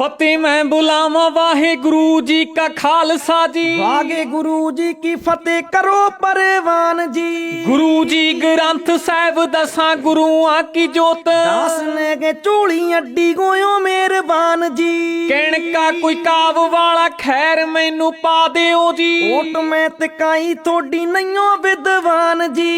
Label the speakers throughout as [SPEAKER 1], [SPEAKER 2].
[SPEAKER 1] ਫਤਿਹ ਮੈਂ ਬੁਲਾਵਾਂ ਵਾਹਿਗੁਰੂ ਜੀ ਕਾ ਖਾਲਸਾ ਜੀ।
[SPEAKER 2] ਵਾਗੇ ਗੁਰੂ ਜੀ ਕੀ ਫਤਿਹ ਕਰੋ ਪਰਵਾਨ ਜੀ।
[SPEAKER 1] ਗੁਰੂ ਜੀ ਗ੍ਰੰਥ ਸਾਹਿਬ ਦਸਾਂ ਗੁਰੂਆਂ ਕੀ ਜੋਤ।
[SPEAKER 2] ਦਾਸ ਨੇ ਕੇ ਝੂਲੀ ਅੱਡੀ ਗੋਇਓ ਮਿਹਰਬਾਨ ਜੀ।
[SPEAKER 1] ਕਹਿਣ ਕਾ ਕੋਈ ਕਾਬ ਵਾਲਾ ਖੈਰ ਮੈਨੂੰ ਪਾ ਦਿਓ ਜੀ।
[SPEAKER 2] ਓਟ ਮੈਂ ਤਕਾਈ ਥੋੜੀ ਨਈਓ ਵਿਦਵਾਨ ਜੀ।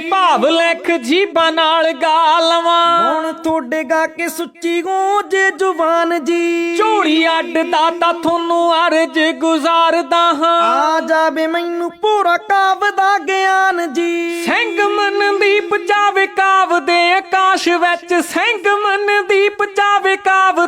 [SPEAKER 1] ਭਾਵ ਲਿਖ ਜੀਬਾਂ ਨਾਲ ਗਾ ਲਵਾਂ।
[SPEAKER 2] ਹੁਣ ਤੁਹਾਡੇ ਗਾ ਕੇ ਸੁੱਚੀ ਗੂੰਜੇ ਜ਼ੁਬਾਨ ਜੀ?
[SPEAKER 1] ਝੋਲੀ ਅੱਡ ਦਾ ਤਾਂ ਤੁਹਾਨੂੰ ਅਰਜ ਗੁਜ਼ਾਰਦਾ ਹਾਂ।
[SPEAKER 2] ਆ ਜਾਵੇ ਮੈਨੂੰ ਪੂਰਾ ਕਾਵ ਦਾ ਗਿਆਨ ਜੀ।
[SPEAKER 1] ਸਿੰਘ ਮਨਦੀਪ ਜਾਵੇ ਕਾਵ ਦੇ ਆਕਾਸ਼ ਵਿੱਚ। ਸਿੰਘ ਮਨਦੀਪ ਜਾਵੇ ਕਾਵ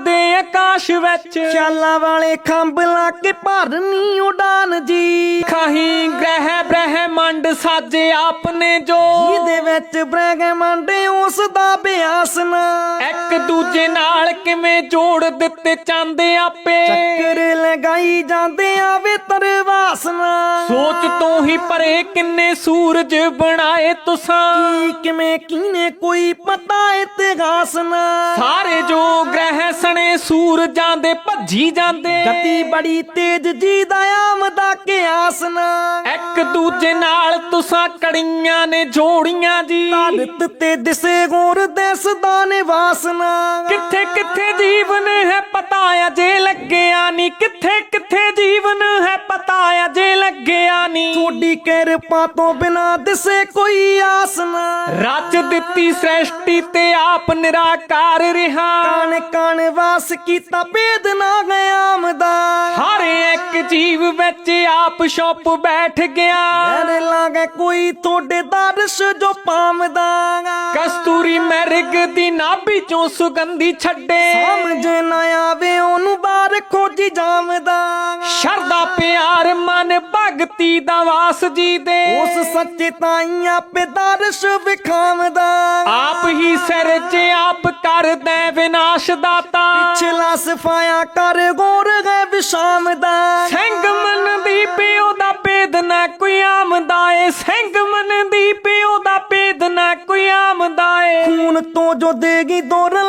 [SPEAKER 1] ਵਿੱਚ।
[SPEAKER 2] ਚਾਲਾਂ ਵਾਲੇ ਖੰਭ ਲਾ ਕੇ ਭਰਨੀ ਉਡਾਨ ਜੀ।
[SPEAKER 1] ਖਾਹੀ ਗ੍ਰਹਿ ਬ੍ਰਹਿਮੰਡ ਸਾਜੇ ਆਪਨੇ ਜੋ।
[SPEAKER 2] ਜਿਹਦੇ ਵਿੱਚ ਬ੍ਰਹਮੰਡ ਉਸ ਦਾ ਬਿਆਸ ਨਾ।
[SPEAKER 1] ਇੱਕ ਦੂਜੇ ਨਾਲ ਕਿਵੇਂ ਜੋੜ ਦਿੱਤੇ ਚਾਂਦੇ ਆਪੇ।
[SPEAKER 2] ਚੱਕਰ ਲਗਾਈ ਜਾਂਦੇ ਆਵੇ ਤਰਵਾਸਨਾ
[SPEAKER 1] ਸੋਚ ਤੋਂ ਹੀ ਪਰੇ ਕਿੰਨੇ ਸੂਰਜ ਬਣਾਏ ਤੁਸਾਂ।
[SPEAKER 2] ਕੀ ਕਿਵੇਂ ਕੀਨੇ ਕੋਈ ਪਤਾ ਇਤਿਹਾਸ ਨਾ।
[SPEAKER 1] ਸਾਰੇ ਜੋ ਗ੍ਰਹਿ ਸਣੇ ਸੂਰਜਾਂ ਦੇ ਭੱਜੀ ਜਾਂਦੇ।
[SPEAKER 2] ਗਤੀ ਬੜੀ ਤੇਜ਼ ਜੀ ਦਾ ਆਮਦਾ ਕਿਆਸ ਨਾ
[SPEAKER 1] ਇੱਕ ਦੂਜੇ ਨਾਲ ਤੁਸਾਂ ਕੜੀਆਂ ਨੇ ਜੋੜੀਆਂ ਜੀ।
[SPEAKER 2] ਧਰਤ ਤੇ ਦਿਸੇ ਗੋਰ ਦੇਸਦਾ ਨਿਵਾਸਨਾ
[SPEAKER 1] ਕਿੱਥੇ ਕਿੱਥੇ ਜੀਵਨ ਹੈ ਪਤਾ ਅਜੇ ਲੱਗਿਆ ਨਹੀਂ ਕਿੱਥੇ ਕਿੱਥੇ ਜੀਵਨ ਹੈ ਪਤਾ ਅਜੇ ਲੱਗਿਆ ਨਹੀਂ
[SPEAKER 2] ਥੋੜੀ ਕਿਰਪਾ ਤੋਂ ਬਿਨਾ ਦਿਸੇ ਕੋਈ ਆਸ ਨਾ
[SPEAKER 1] ਰਚ ਦਿੱਤੀ ਸ੍ਰਿਸ਼ਟੀ ਤੇ ਆਪ ਨਿਰਾਕਾਰ ਰਿਹਾ।
[SPEAKER 2] ਕਾਣ ਕਾਣ ਵਾਸ ਕੀਤਾ ਭੇਦ ਨਾ ਗਿਆਮਦਾ
[SPEAKER 1] ਹਰ ਇੱਕ ਜੀਵ ਵਿੱਚ ਆਪ ਛੁਪ ਬੈਠ ਗਿਆ।
[SPEAKER 2] ਐਨੇ ਲਾਗੇ ਕੋਈ ਤੁਹਾਡੇ ਦਰਸ਼ ਜੋ ਪਾਮਦਾਗਾ
[SPEAKER 1] ਕਸਤੂਰੀ ਮਿਰਗ ਦੀ ਨਾਭੀ ਚੋਂ ਸੁਗੰਧੀ ਛੱਡੇ।
[SPEAKER 2] ਸਮਝ ਨਾ ਆਵੇ ਉਹਨੂੰ ਬਾਹਰ ਖੋਜੀ ਜਾਮਦਾ
[SPEAKER 1] ਸ਼ਰਦਾ ਪਿਆਰ ਮਨ ਭਗਤੀ ਦਾ ਵਾਸ ਜੀ ਦੇ
[SPEAKER 2] ਉਸ ਸੱਚੇ ਤਾਈ ਆਪੇ ਦਰਸ਼ ਵਿਖਾਮਦਾ
[SPEAKER 1] ਆਪ ਹੀ ਸਿਰ 'ਚ ਆਪ ਕਰਦਾ ਵਿਨਾਸ਼ ਦਾਤਾ।
[SPEAKER 2] ਛਲਾ ਸਫਾਇਆ ਕਰ ਗੋਰ ਗਏ ਵਿਸ਼ਾਮ ਦਾ
[SPEAKER 1] ਸਿੰਘ ਮਨਦੀਪ ਉਹਦਾ ਭੇਦ ਨਾ ਕੋਈ ਆਮਦਾ ਏ। ਸਿੰਘ ਮਨਦੀਪ ਉਹਦਾ ਭੇਦ ਨਾ ਕੋਈ ਆਮਦਾ ਏ।
[SPEAKER 2] ਖੂਨ ਤੋਂ ਜੋ ਦੇਗੀ ਦੋਰ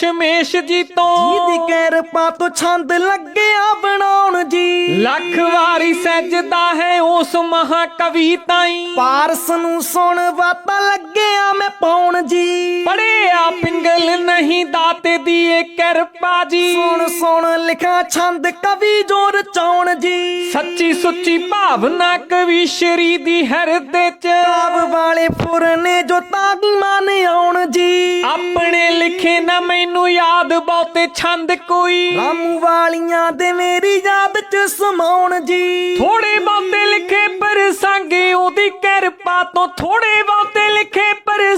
[SPEAKER 1] ਦਸ਼ਮੇਸ਼ ਜੀ ਤੋਂ।
[SPEAKER 2] ਜਿਹਦੀ ਕਿਰਪਾ ਤੋਂ ਛੰਦ ਲੱਗਿਆ ਬਣਾਉਣ ਜੀ
[SPEAKER 1] ਲੱਖ ਵਾਰੀ ਸਜਦਾ ਹੈ ਉਸ ਮਹਾਕਵੀ ਤਾਈ।
[SPEAKER 2] ਪਾਰਸ ਨੂੰ ਸੁਣ ਵਾਤਾ ਲੱਗਿਆ ਮੈਂ ਪਾਉਣ ਜੀ।
[SPEAKER 1] ਪੜਿਆ ਪਿੰਗਲ ਨਹੀਂ ਦਾਤੇ ਦੀ ਏ ਕਿਰਪਾ ਜੀ।
[SPEAKER 2] ਸੁਣ ਸੁਣ ਲਿਖਾ ਛੰਦ ਕਵੀ ਜੋ ਰਚਾਉਣ ਜੀ।
[SPEAKER 1] ਸੱਚੀ ਸੁੱਚੀ ਭਾਵਨਾ ਕਵੀ ਸ਼ਰੀ ਦੀ ਹਿਰਦੇ ਚ।
[SPEAKER 2] ਕਾਵ ਵਾਲੇ ਫੁਰਨੇ ਜੋ ਤਾਗੀ ਮਨ ਆਉਣ ਜੀ।
[SPEAKER 1] ਆਪਣੇ ਲਿਖੇ ਨਾ ਮੈਨੂੰ ਯਾਦ ਬਹੁਤੇ ਛੰਦ ਕੋਈ।
[SPEAKER 2] ਰਾਮੂ ਵਾਲੀਆਂ ਦੇ ਮੇਰੀ ਯਾਦ ਚ ਸਮਾਉਣ ਜੀ।
[SPEAKER 1] ਥੋੜੇ ਬਹੁਤੇ ਲਿਖੇ ਪਰ ਸੰਗੇ ਉਹਦੀ ਕਿਰਪਾ ਤੋਂ ਥੋੜੇ ਬਹੁਤੇ ਲਿਖੇ ਪਰ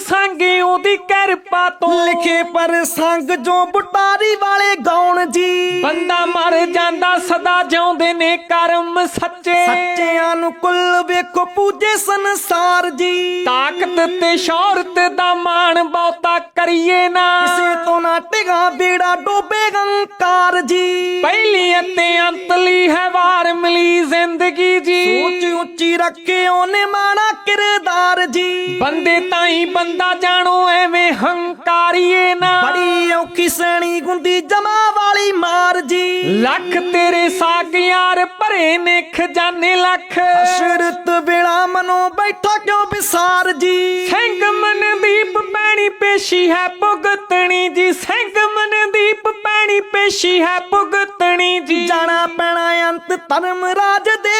[SPEAKER 1] ਉਹਦੀ ਕਿਰਪਾ ਤੋਂ।
[SPEAKER 2] ਲਿਖੇ ਪਰ ਸੰਗ ਜੋ ਬੁਟਾਰੀ ਵਾਲੇ ਗਾਉਣ ਜੀ।
[SPEAKER 1] ਬੰਦਾ ਮਰ ਜਾਂਦਾ ਸਦਾ ਜਿਉਂਦੇ ਨੇ ਕਰਮ ਸੱਚੇ।
[SPEAKER 2] ਸੱਚਿਆਂ ਨੂੰ ਕੁੱਲ ਵੇਖੋ ਪੂਜੇ ਸੰਸਾਰ ਜੀ।
[SPEAKER 1] ਤਾਕਤ ਤੇ ਸ਼ੌਹਰਤ ਦਾ ਮਾਣ ਬਹੁਤਾ ਕਰੀਏ ਨਾ।
[SPEAKER 2] ਕਿਸੇ ਤੋਂ ਨਾ ਟਿਗਾ ਬੇੜਾ ਡੋਬੇ ਗੰਕਾਰ ਜੀ।
[SPEAKER 1] ਪਹਿਲੀ ਅਤੇ ਅੰਤਲੀ ਹੈ ਵਾਰ ਮਿਲੀ ਜ਼ਿੰਦਗੀ ਜੀ।
[SPEAKER 2] ਸੋਚ ਉੱਚੀ ਰੱਖੇ ਉਹਨੇ ਮਾਣਾ ਕਿਰਦਾਰ ਜੀ।
[SPEAKER 1] ਬੰਦੇ ਤਾਂ ਹੀ ਬੰਦਾ ਜਾਣੋ ਐਵੇਂ ਹੰਕਾਰੀਏ ਨਾ।
[SPEAKER 2] ਬੜੀ ਔਖੀ ਸੈਣੀ ਗੁੰਦੀ ਜਮਾ ਵਾਲੀ ਮਾਰ ਜੀ।
[SPEAKER 1] ਲੱਖ ਤੇਰੇ ਸਾਗ ਯਾਰ ਭਰੇ ਨੇ ਖਜ਼ਾਨੇ ਲੱਖ।
[SPEAKER 2] ਅਸ਼ਰਤ ਵੇਲਾ ਮਨੋ ਬੈਠਾ ਕਿਉਂ ਵਿਸਾਰ ਜੀ?
[SPEAKER 1] ਸਿੰਘ ਮਨਦੀਪ ਪੈਣੀ ਪੇਸ਼ੀ ਹੈ ਭੁਗਤਣੀ ਜੀ। ਸਿੰਘ ਮਨਦੀਪ ਪੈਣੀ ਪੇਸ਼ੀ ਹੈ ਭੁਗਤਣੀ ਜੀ।
[SPEAKER 2] ਜਾਣਾ ਪੈਣਾ ਅੰਤ ਧਰਮ ਰਾਜ ਦੇ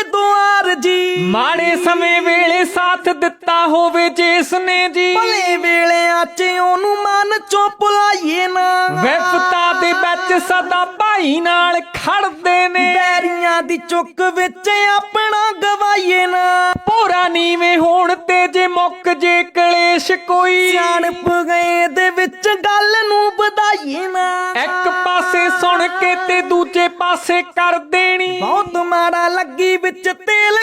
[SPEAKER 1] ਮਾੜੇ ਸਮੇਂ ਵੇਲੇ ਸਾਥ ਦਿੱਤਾ ਹੋਵੇ ਜਿਸ ਨੇ ਜੀ।
[SPEAKER 2] ਭਲੇ ਵੇਲੇ ਆਚੇ ਉਹਨੂੰ ਮਨ ਚੋਂ ਭੁਲਾਈਏ ਨਾ।
[SPEAKER 1] ਵਿਫਤਾ ਦੇ ਵਿੱਚ ਸਦਾ ਭਾਈ ਨਾਲ ਖੜਦੇ ਨੇ।
[SPEAKER 2] ਬੈਰੀਆਂ ਦੀ ਚੁੱਕ ਵਿੱਚ ਆਪਣਾ ਗਵਾਈਏ ਨਾ।
[SPEAKER 1] ਪੂਰਾ ਨੀਵੇਂ ਹੋਣ ਤੇ ਜੇ ਮੁੱਕ ਜੇ ਕਲੇਸ਼ ਕੋਈ।
[SPEAKER 2] ਸਿਆਣਪ ਗਏ ਦੇ ਵਿੱਚ ਗੱਲ ਨੂੰ ਵਧਾਈਏ ਨਾ।
[SPEAKER 1] ਇੱਕ ਪਾਸੇ ਸੁਣ ਕੇ ਤੇ ਦੂਜੇ ਪਾਸੇ ਕਰ ਦੇਣੀ।
[SPEAKER 2] ਬਹੁਤ ਮਾੜਾ ਲੱਗੀ ਵਿੱਚ ਤੇਲ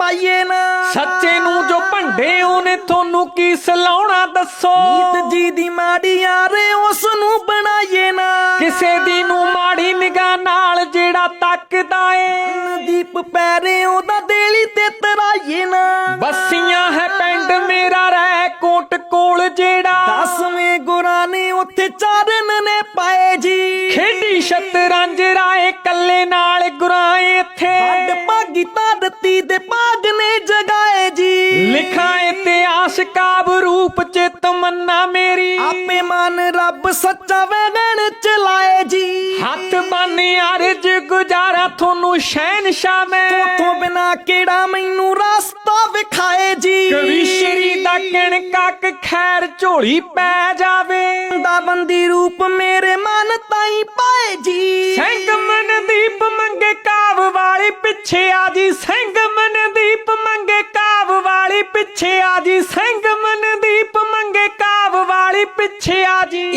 [SPEAKER 2] ਪਾਈਏ ਨਾ।
[SPEAKER 1] ਸੱਚੇ ਨੂੰ ਜੋ ਭੰਡੇ ਉਹਨੇ ਤੁਹਾਨੂੰ ਕੀ ਸਲਾਉਣਾ ਦੱਸੋ?
[SPEAKER 2] ਨੀਤ ਜੀ ਦੀ ਮਾੜੀ ਯਾਰੇ ਉਸ ਨੂੰ ਬਣਾਈਏ ਨਾ।
[SPEAKER 1] ਕਿਸੇ ਦੀ ਨੂੰ ਮਾੜੀ ਨਿਗਾਹ ਨਾਲ ਜਿਹੜਾ ਤੱਕਦਾ ਏ।
[SPEAKER 2] ਦੀਪ ਪੈਰੇ ਉਹਦਾ ਦੇਲੀ ਤੇ ਤਰਾਈਏ ਨਾ।
[SPEAKER 1] ਬੱਸੀਆਂ ਹੈ ਪਿੰਡ ਮੇਰਾ ਰਹਿ ਕੋਟ ਕੋਲ ਜਿਹੜਾ।
[SPEAKER 2] ਦਸ ਹੋਰਾਂ ਨੇ ਉੱਥੇ ਚਾਰਨ ਨੇ ਪਾਏ ਜੀ।
[SPEAKER 1] ਖੇਡੀ ਸ਼ਤਰੰਜ ਰਾਏ ਇਤਿਹਾਸ ਕਾਬ ਰੂਪ ਚ ਤਮੰਨਾ ਮੇਰੀ।
[SPEAKER 2] ਆਪੇ ਮਨ ਰੱਬ ਸੱਚਾ ਵੈਗਣ ਚਲਾਏ ਜੀ।
[SPEAKER 1] ਹੱਥ ਬੰਨ ਅਰਜ ਗੁਜ਼ਾਰਾ ਤੁਹਾਨੂੰ ਸ਼ਹਿਨशाह ਮੈਂ।
[SPEAKER 2] ਤੋਂ ਬਿਨਾ ਕਿਹੜਾ ਮੈਨੂੰ ਰਸਤਾ ਵਿਖਾਏ ਜੀ।
[SPEAKER 1] ਕਵੀ ਸ਼੍ਰੀ ਦਾ ਕਿਣ ਕੱਕ ਖੈਰ ਝੋਲੀ ਪੈ ਜਾਵੇ।
[SPEAKER 2] ਦਾ ਬੰਦੀ ਰੂਪ ਮੇਰੇ ਮਨ ਤਾਈ ਪਾਏ ਜੀ।
[SPEAKER 1] ਸਿੰਘ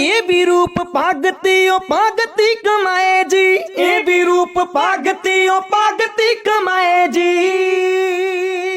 [SPEAKER 2] ਇਹ ਵੀ ਰੂਪ ਭਗਤੀ ਓ ਭਗਤੀ ਕਮਾਏ ਜੀ। ਇਹ ਵੀ ਰੂਪ ਭਗਤੀ ਓ ਭਗਤੀ ਕਮਾਏ ਜੀ।